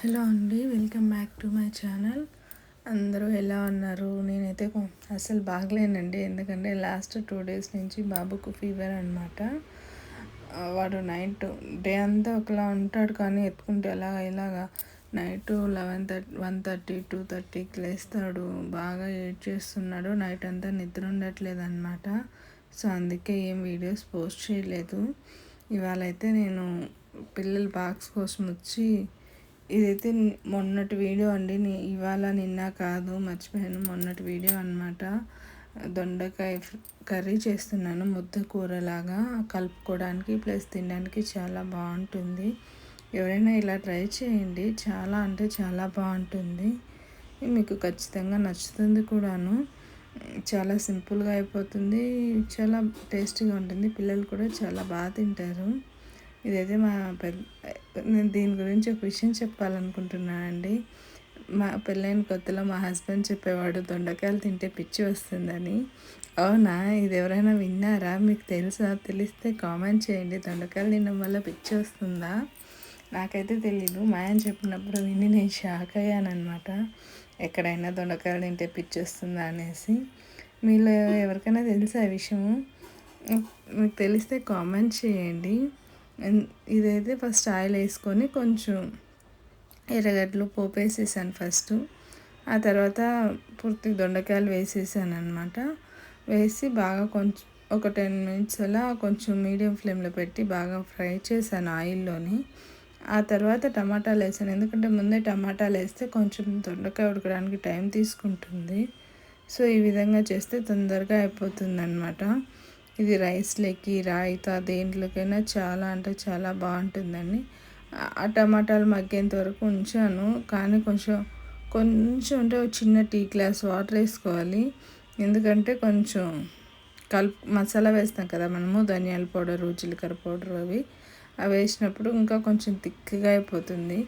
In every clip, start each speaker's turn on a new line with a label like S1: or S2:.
S1: Hello అండి welcome back to my channel. అందరూ ఎలా ఉన్నారు? నేనైతే అసలు బాగలేనండి. ఎందుకంటే లాస్ట్ టూ డేస్ నుంచి బాబుకు ఫీవర్ అనమాట వాడు నైట్ డే అంతా ఒకలా ఉంటాడు కానీ ఎత్తుకుంటే ఎలాగ ఇలాగా night eleven thirty one thirty two థర్టీకి లేస్తాడు. బాగా ఏడ్ చేస్తున్నాడు. నైట్ అంతా నిద్ర ఉండట్లేదు అనమాట సో అందుకే ఏం వీడియోస్ పోస్ట్ చేయలేదు. ఇవాళ అయితే నేను పిల్లల బాక్స్ కోసం వచ్చి ఇదైతే మొన్నటి వీడియో అండి. ఇవాళ నిన్న కాదు మర్చిపోయాను. మొన్నటి వీడియో అనమాట దొండకాయ కర్రీ చేస్తున్నాను ముద్ద కూరలాగా కలుపుకోవడానికి ప్లస్ తినడానికి చాలా బాగుంటుంది. ఎవరైనా ఇలా ట్రై చేయండి. చాలా అంటే చాలా బాగుంటుంది. మీకు ఖచ్చితంగా నచ్చుతుంది కూడాను. చాలా సింపుల్గా అయిపోతుంది. చాలా టేస్టీగా ఉంటుంది. పిల్లలు కూడా చాలా బాగా తింటారు. ఇదైతే మా పెద్ద నేను దీని గురించి ఒక విషయం చెప్పాలనుకుంటున్నానండి మా పెళ్ళైన కొత్తలో మా హస్బెండ్ చెప్పేవాడు దొండకాయలు తింటే పిచ్చి వస్తుందని. అవునా? ఇది ఎవరైనా విన్నారా? మీకు తెలుసా? తెలిస్తే కామెంట్ చేయండి. దొండకాయలు తినడం వల్ల పిచ్చి వస్తుందా? నాకైతే తెలీదు. మా ఆయన చెప్పినప్పుడు విని నేను షాక్ అయ్యాను ఎక్కడైనా దొండకాయలు తింటే పిచ్చి వస్తుందా అనేసి. మీలో ఎవరికైనా తెలుసా ఆ విషయము? మీకు తెలిస్తే కామెంట్ చేయండి. ఇదైతే ఫస్ట్ ఆయిల్ వేసుకొని కొంచెం ఎర్రగడ్డలు పోపు వేసేసాను ఫస్ట్. ఆ తర్వాత పూర్తి దొండకాయలు వేసేసాను అనమాట వేసి బాగా కొంచెం ఒక టెన్ మినిట్స్ అలా కొంచెం మీడియం ఫ్లేమ్లో పెట్టి బాగా ఫ్రై చేశాను ఆయిల్లోని. ఆ తర్వాత టమాటాలు వేసాను. ఎందుకంటే ముందే టమాటాలు వేస్తే కొంచెం దొండకాయ ఉడకడానికి టైం తీసుకుంటుంది. సో ఈ విధంగా చేస్తే తొందరగా అయిపోతుంది అనమాట ఇది రైస్లోకి రాయితా దేంట్లోకైనా చాలా అంటే చాలా బాగుంటుందండి. ఆ టమాటాలు మగ్గేంత వరకు ఉంచాను. కానీ కొంచెం కొంచెం అంటే చిన్న టీ గ్లాస్ వాటర్ వేసుకోవాలి. ఎందుకంటే కొంచెం కలుపు మసాలా వేస్తాం కదా మనము ధనియాల పౌడరు జీలకర్ర పౌడర్ అవి. అవి వేసినప్పుడు ఇంకా కొంచెం థిక్గా అయిపోతుంది.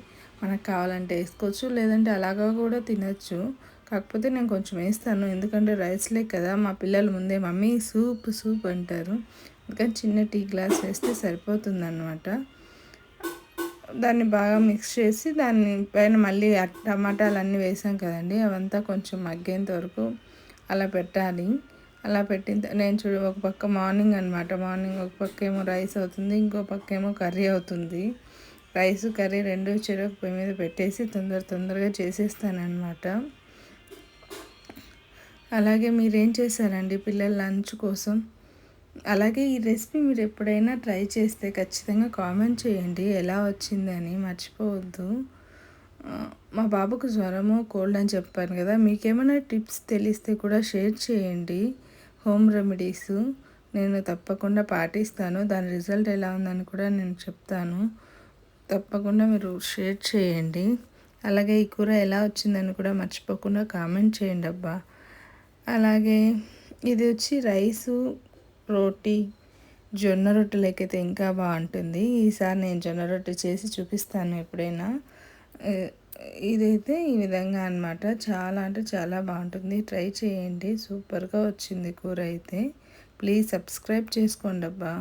S1: మనకు కావాలంటే వేసుకోవచ్చు లేదంటే అలాగా కూడా తినచ్చు. కాకపోతే నేను కొంచెం వేస్తాను. ఎందుకంటే రైస్లే కదా మా పిల్లలు ముందే మమ్మీ సూప్ సూప్ అంటారు. అందుకని చిన్న టీ గ్లాస్ వేస్తే సరిపోతుంది అనమాట దాన్ని బాగా మిక్స్ చేసి దాన్ని పైన మళ్ళీ టమాటాలు అన్నీ వేసాం కదండి. అవంతా కొంచెం మగ్గేంత వరకు అలా పెట్టాలి. అలా పెట్టిన నేను చూడు ఒక పక్క మార్నింగ్ అనమాట మార్నింగ్ ఒక పక్క ఏమో రైస్ అవుతుంది ఇంకో పక్క ఏమో కర్రీ అవుతుంది. రైస్ కర్రీ రెండు చెరకు పొయ్యి మీద పెట్టేసి తొందర తొందరగా చేసేస్తాను అనమాట అలాగే మీరేం చేశారండి పిల్లల లంచ్ కోసం? అలాగే ఈ రెసిపీ మీరు ఎప్పుడైనా ట్రై చేస్తే ఖచ్చితంగా కామెంట్ చేయండి. ఎలా వచ్చిందని మర్చిపోవద్దు. మా బాబుకు జ్వరము కోల్డ్ అని చెప్పాను కదా. మీకేమైనా టిప్స్ తెలిస్తే కూడా షేర్ చేయండి. హోమ్ రెమెడీస్ నేను తప్పకుండా పాటిస్తాను. దాని రిజల్ట్ ఎలా ఉందని కూడా నేను చెప్తాను. తప్పకుండా మీరు షేర్ చేయండి. అలాగే ఈ కూర ఎలా వచ్చిందని కూడా మర్చిపోకుండా కామెంట్ చేయండి అబ్బా. అలాగే ఇది వచ్చి రైసు రోటీ జొన్న రొట్టెలకైతే ఇంకా బాగుంటుంది. ఈసారి నేను జొన్న రొట్టె చేసి చూపిస్తాను ఎప్పుడైనా. ఇదైతే ఈ విధంగా అనమాట చాలా అంటే చాలా బాగుంటుంది. ట్రై చేయండి. సూపర్గా వచ్చింది కూర అయితే. ప్లీజ్ సబ్స్క్రైబ్ చేసుకోండి అబ్బా.